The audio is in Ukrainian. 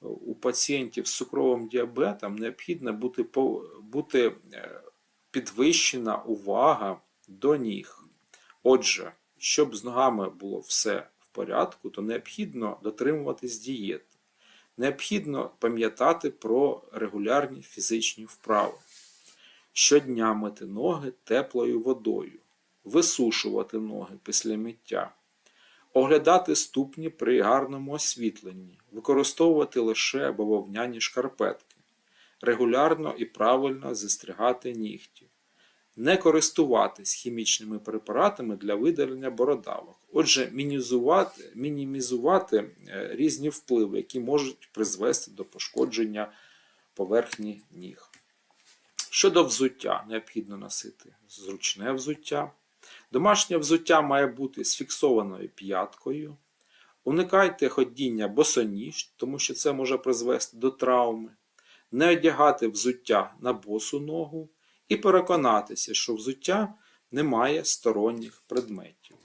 у пацієнтів з цукровим діабетом необхідно бути, бути е, підвищена увага до ніг. Отже, щоб з ногами було все в порядку, то необхідно дотримуватись дієти. Необхідно пам'ятати про регулярні фізичні вправи. Щодня мити ноги теплою водою, висушувати ноги після миття, оглядати ступні при гарному освітленні, використовувати лише бавовняні шкарпетки, регулярно і правильно зістригати нігті, не користуватись хімічними препаратами для видалення бородавок. Отже, мінімізувати, мінімізувати е, різні впливи, які можуть призвести до пошкодження поверхні ніг. Щодо взуття, необхідно носити зручне взуття. Домашнє взуття має бути з фіксованою п'яткою. Уникайте ходіння босоніж, тому що це може призвести до травми. Не одягати взуття на босу ногу і переконатися, що взуття не має сторонніх предметів.